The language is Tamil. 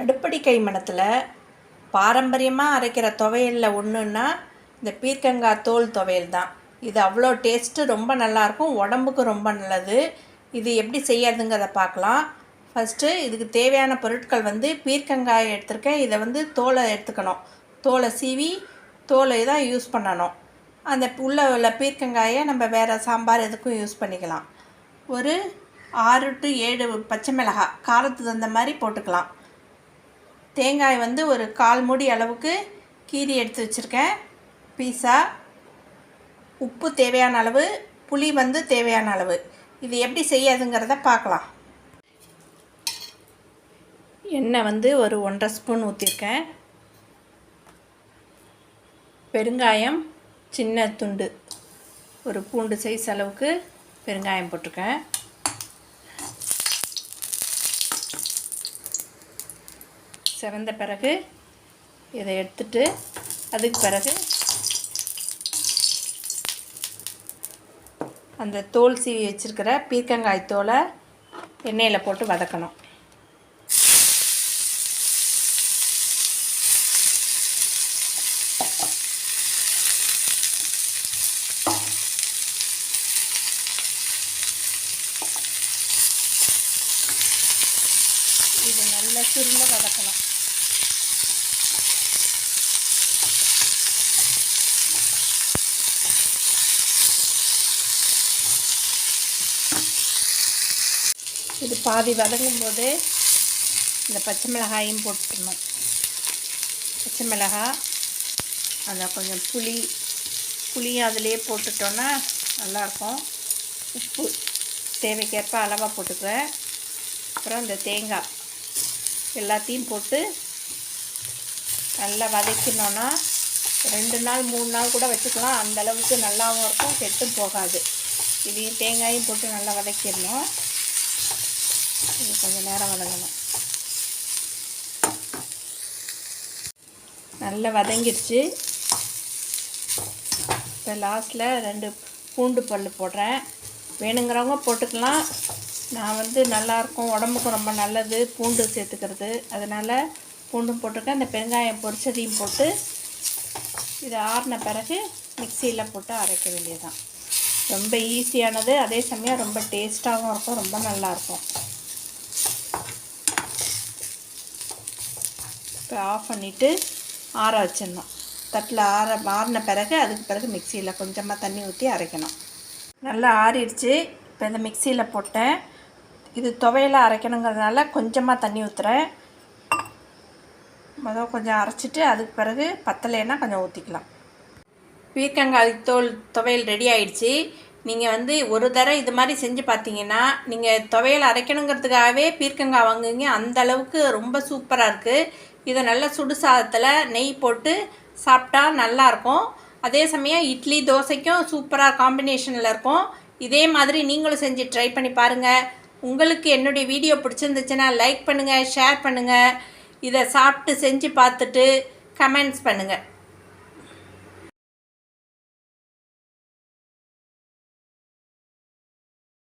அடுப்படி கைமணத்தில் பாரம்பரியமாக அரைக்கிற துவையலில் ஒன்றுன்னா இந்த பீர்க்கங்காய் தோல் துவையல் தான் இது அவ்வளோ டேஸ்ட்டு ரொம்ப நல்லாயிருக்கும் உடம்புக்கு ரொம்ப நல்லது. இது எப்படி செய்யறதுங்கிறத பார்க்கலாம் ஃபஸ்ட்டு இதுக்கு தேவையான பொருட்கள் வந்து பீர்க்கங்காயை எடுத்திருக்கேன். இதை வந்து தோலை எடுத்துக்கணும். தோலை சீவி தோலை தான் யூஸ் பண்ணணும். அந்த உள்ள உள்ள பீர்க்கங்காயை நம்ம வேறு சாம்பார் எதுக்கும் யூஸ் பண்ணிக்கலாம். ஒரு ஆறு டு ஏழு பச்சை மிளகாய் காரத்துக்கு தகுந்த மாதிரி போட்டுக்கலாம். தேங்காய் வந்து ஒரு கால் மூடி அளவுக்கு கீரி எடுத்து வச்சுருக்கேன். பீஸா. உப்பு தேவையான அளவு புளி வந்து தேவையான அளவு. இது எப்படி செய்யாதுங்கிறத பார்க்கலாம். எண்ணெய் வந்து ஒரு ஒன்றரை ஸ்பூன் ஊற்றிருக்கேன் பெருங்காயம் சின்ன துண்டு. ஒரு பூண்டு சைஸ் அளவுக்கு பெருங்காயம் போட்டிருக்கேன். செவந்த பிறகு இதை எடுத்துட்டு அதுக்கு பிறகு அந்த தோல் சீவி வச்சுருக்கிற பீர்க்கங்காய் தோலை எண்ணெயில் போட்டு வதக்கணும் இது நல்ல சுருள வதக்கலாம் இது பாதி வதங்கும் போது இந்த பச்சை மிளகாயும் போட்டுக்கணும். பச்சை மிளகாய் அதில் கொஞ்சம் புளி புளியும் அதிலேயே போட்டுட்டோன்னா நல்லாயிருக்கும். உப்பு தேவைக்கேற்ப அளவாக போட்டுக்குவேன். அப்புறம் இந்த தேங்காய். எல்லாத்தையும் போட்டு நல்லா வதக்கினோன்னா ரெண்டு நாள் மூணு நாள் கூட வச்சுக்கலாம். அந்த அளவுக்கு நல்லாவும் இருக்கும் கெட்டும் போகாது. இதையும் தேங்காயும் போட்டு நல்லா வதக்கிடணும். இது கொஞ்சம் நேரம் வதங்கணும். நல்லா வதங்கிடுச்சு. இப்போ லாஸ்ட்டில் ரெண்டு பூண்டு பல் போடுறேன். வேணுங்கிறவங்க போட்டுக்கலாம். நான் வந்து நல்லாயிருக்கும் உடம்புக்கு ரொம்ப நல்லது பூண்டு சேர்த்துக்கிறது. அதனால் பூண்டும் போட்டிருக்கேன். இந்த பெருங்காயம் பொரிச்சதையும் போட்டு இதை ஆறின பிறகு மிக்சியில் போட்டு அரைக்க வேண்டியதுதான். ரொம்ப ஈஸியானது அதே சமயம் ரொம்ப டேஸ்ட்டாகவும் இருக்கும் ரொம்ப நல்லாயிருக்கும் இப்போ ஆஃப் பண்ணிவிட்டு ஆற வச்சிடணும். தட்டில் ஆற ஆறின பிறகு அதுக்கு பிறகு மிக்சியில் கொஞ்சமாக தண்ணி ஊற்றி அரைக்கணும். நல்லா ஆறிடுச்சு. இப்போ இந்த மிக்சியில் போட்டேன். இது துவையில் அரைக்கணுங்கிறதுனால கொஞ்சமாக தண்ணி ஊற்றுறேன் மொதல் கொஞ்சம் அரைச்சிட்டு அதுக்கு பிறகு பத்தலைன்னா கொஞ்சம் ஊற்றிக்கலாம் பீர்க்கங்காய் தோல் துவையல் ரெடி ஆயிடுச்சு. நீங்கள் வந்து ஒரு தடவை இது மாதிரி செஞ்சு பார்த்தீங்கன்னா நீங்கள் துவையல் அரைக்கணுங்கிறதுக்காகவே பீர்க்கங்காய் வாங்குங்க அந்த அளவுக்கு ரொம்ப சூப்பராக இருக்குது இதை நல்ல சுடு சாதத்தில் நெய் போட்டு சாப்பிட்டா நல்லாயிருக்கும் அதே சமயம் இட்லி தோசைக்கும் சூப்பராக காம்பினேஷனில் இருக்கும். இதே மாதிரி நீங்களும் செஞ்சு ட்ரை பண்ணி பாருங்கள் உங்களுக்கு என்னுடைய வீடியோ பிடிச்சிருந்துச்சுன்னா லைக் பண்ணுங்கள் ஷேர் பண்ணுங்கள் இதை சாப்பிட்டு செஞ்சு பார்த்துட்டு கமெண்ட்ஸ் பண்ணுங்கள்